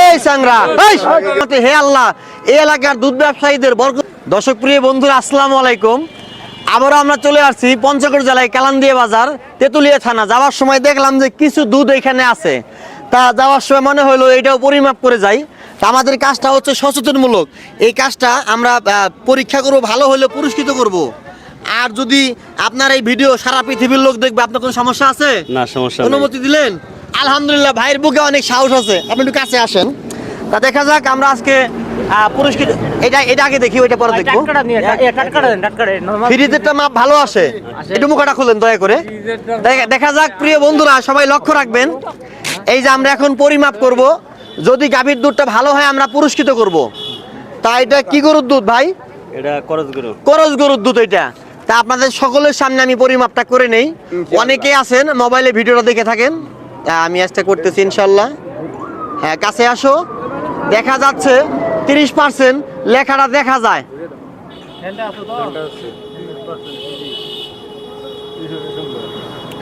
এই! হে আল্লাহ এই এলাকার দুধ ব্যবসায়ীদের বর্গ দর্শক প্রিয় বন্ধুরা আসসালামু আলাইকুম। আবারও আমরা চলে আসছি পঞ্চগড় জেলায় কালান্দিয়া বাজার তেতুলিয়া থানা। যাওয়ার সময় দেখলাম যে কিছু দুধ এখানে আছে। তা যাওয়ার সময় মনে হলো এটাও পরিমাপ করে যাই। তা আমাদের কাজটা হচ্ছে সচেতনমূলক। এই কাজটা আমরা পরীক্ষা করব ভালো হলে পুরস্কৃত করব। আর যদি আপনার এই ভিডিও সারা পৃথিবীর লোক দেখবে আপনার কোনো সমস্যা আছে? না সমস্যা অনুমতি দিলেন? আলহামদুলিল্লাহ ভাইয়ের বুকে অনেক সাহস আছে। আপনি একটু কাছে আসেন। তা দেখা যাক আমরা আজকে আহ, পুরস্কৃত এটা এটা আগে দেখি ওইটা পরে দেখব। ফ্রিজেরটা মাপ ভালো আসে। একটু মুখটা খুলেন দয়া করে। দেখা- দেখা যাক প্রিয় বন্ধুরা সবাই লক্ষ্য রাখবেন। এই যে আমরা এখন পরিমাপ করব। যদি গাভীর দুধটা ভালো হয় আমরা পুরস্কৃত করব। তা এটা কি গরুর দুধ ভাই? এটা করজ গুরু। করজ গরুর দুধ এটা। তা আপনাদের সকলের সামনে আমি পরিমাপটা করে নেই। অনেকেই আছেন মোবাইলে ভিডিওটা দেখে থাকেন। আমি আজটা করতেছি ইনশাল্লাহ। হ্যাঁ কাছে আসো। দেখা যাচ্ছে তিরিশ পার্সেন্ট লেখাটা দেখা যায়।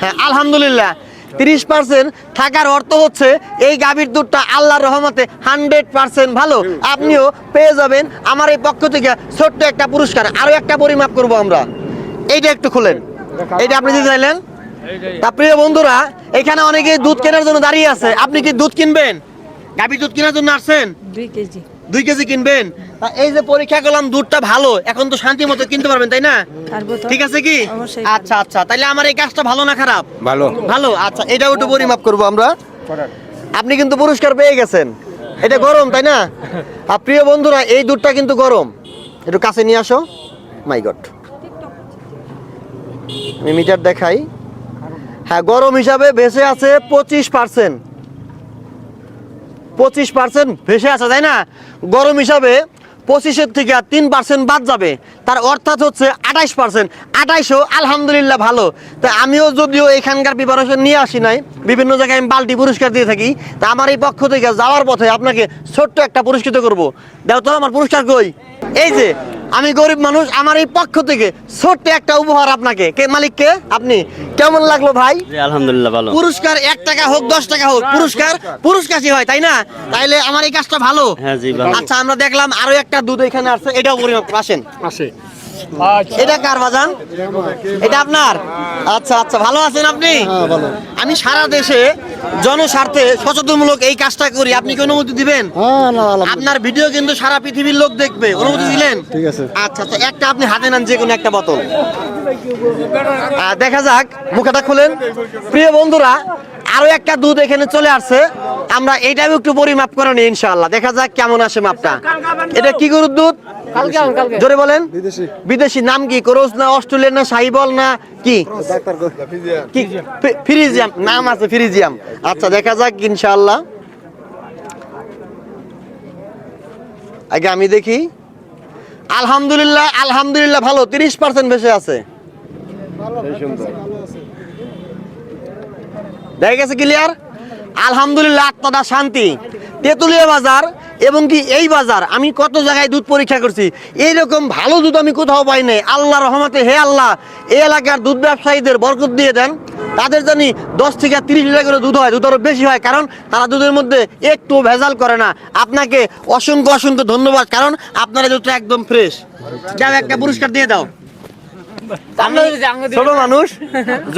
হ্যাঁ আলহামদুলিল্লাহ তিরিশ পার্সেন্ট থাকার অর্থ হচ্ছে এই গাভীর দুধটা আল্লাহর রহমতে হান্ড্রেড পার্সেন্ট ভালো। আপনিও পেয়ে যাবেন। আমার এই পক্ষ থেকে ছোট্ট একটা পুরস্কার। আরও একটা পরিমাপ করব আমরা। এইটা একটু খুলেন। এইটা আপনি দিতে চাইলেন? তা প্রিয় বন্ধুরা এখানে অনেকে দুধ কেনার জন্য দাঁড়িয়ে আছে। আপনি কি দুধ কিনবেন? গাভীর দুধ কেনার জন্য আসছেন? দুই কেজি। দুই কেজি কিনবেন? এই যে পরীক্ষা করলাম দুধটা ভালো এখন তো শান্তি মতো কিনতে পারবেন তাই না? ঠিক আছে কি? আচ্ছা আচ্ছা তাহলে আমার এই কাজটা ভালো না খারাপ? ভালো। ভালো আচ্ছা এটাও একটু পরিমাপ করব আমরা। আপনি কিন্তু পুরস্কার পেয়ে গেছেন। এটা গরম তাই না? আর প্রিয় বন্ধুরা এই দুধটা কিন্তু গরম। একটু কাছে নিয়ে আসো। মাই গড আমি মিটার দেখাই। হ্যাঁ গরম হিসাবে ভেসে আছে পঁচিশ পার্সেন্ট। পঁচিশ পার্সেন্ট ভেসে আছে, তাই না? গরম হিসাবে পঁচিশের থেকে আর তিন পার্সেন্ট বাদ যাবে। তার অর্থাৎ হচ্ছে আঠাইশ পার্সেন্ট। আঠাইশও আলহামদুলিল্লাহ ভালো। তা আমিও যদিও এখানকার প্রিপারেশন নিয়ে আসি নাই, বিভিন্ন জায়গায় আমি বালতি পুরস্কার দিয়ে থাকি। তা আমার এই পক্ষ থেকে যাওয়ার পথে আপনাকে ছোট্ট একটা পুরস্কৃত করব। দাও তো, আমার পুরস্কার কই? এই যে আমি গরিব মানুষ আমার এই পক্ষ থেকে ছোট্ট একটা উপহার আপনাকে। কে মালিক কে? আপনি। কেমন লাগল ভাই? আলহামদুলিল্লাহ ভালো। পুরস্কার এক টাকা হোক দশ টাকা হোক পুরস্কার পুরস্কারই হয় তাই না? তাইলে আমার এই কাজটা ভালো? হ্যাঁ জি ভালো। আচ্ছা আমরা দেখলাম আরও একটা দুধ এখানে আসছে এটাও পরিমাপ আসেন। আসে। এটা কার বাজান? এটা আপনার? আচ্ছা আচ্ছা ভালো আছেন আপনি? আমি সারা দেশে জনস্বার্থে সচেতনমূলক এই কাজটা করি। আপনি কি অনুমতি দিবেন? আপনার ভিডিও কিন্তু সারা পৃথিবীর লোক দেখবে। অনুমতি দিলেন? ঠিক আছে। আচ্ছা আচ্ছা একটা আপনি হাতে নেন যে কোনো একটা বোতল। দেখা যাক মুখটা খুলেন। প্রিয় বন্ধুরা আরও একটা দুধ এখানে চলে আসছে। আমরা এটাও একটু পরিমাপ করে নিই ইনশাআল্লাহ। দেখা যাক কেমন আসে মাপটা। এটা কি গরুর দুধ। জোরে বলেন। বিদেশি। নাম কি? ক্রোজ না অস্ট্রেলিয়ান না সাহিবল না কি? কি ফ্রিজিয়াম। নাম আছে ফ্রিজিয়াম। আচ্ছা দেখা যাক ইনশাআল্লাহ। আগে আমি দেখি। আলহামদুলিল্লাহ আলহামদুলিল্লাহ ভালো। তিরিশ পার্সেন্ট বেশি আছে। দেখা গেছে ক্লিয়ার? আলহামদুলিল্লাহ আত্মাটা শান্তি। তেঁতুলিয়া বাজার এবং কি এই বাজার, আমি কত জায়গায় দুধ পরীক্ষা করছি, এইরকম ভালো দুধ আমি কোথাও পাই নাই। আল্লাহ রহমতে, হে আল্লাহ, এই এলাকার দুধ ব্যবসায়ীদের বরকত দিয়ে দেন। তাদের জানি দশ থেকে তিরিশ লিটার করে দুধ হয়, দুধ আরও বেশি হয়, কারণ তারা দুধের মধ্যে একটু ভেজাল করে না। আপনাকে অসংখ্য অসংখ্য ধন্যবাদ, কারণ আপনারা দুধটা একদম ফ্রেশ যাও, একটা পুরস্কার দিয়ে দাও আমরা যদি আঙ্গুল দিয়ে- ছোট মানুষ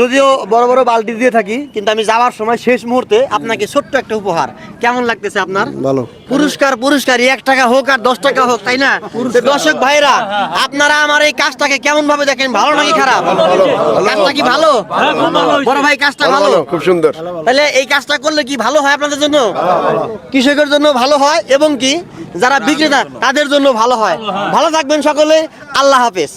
যদিও বড় বড় বালতি দিয়ে থাকি কিন্তু আমি যাওয়ার সময় শেষ মুহূর্তে আপনাকে ছোট্ট একটা উপহার। কেমন লাগতেছে আপনার? ভালো। পুরস্কার পুরস্কার এক টাকা হোক আর দশ টাকা হোক তাই না? দর্শক ভাইরা আপনারা আমার এই কাজটাকে কেমন ভাবে দেখেন? ভালো নাকি খারাপ? কাজটা কি ভালো? বড় ভাই কাজটা ভালো খুব সুন্দর। তাহলে এই কাজটা করলে কি ভালো হয় আপনাদের জন্য? কৃষকের জন্য ভালো হয় এবং কি যারা বিক্রেতা তাদের জন্য ভালো হয়। ভালো থাকবেন সকলে। আল্লাহ হাফেজ।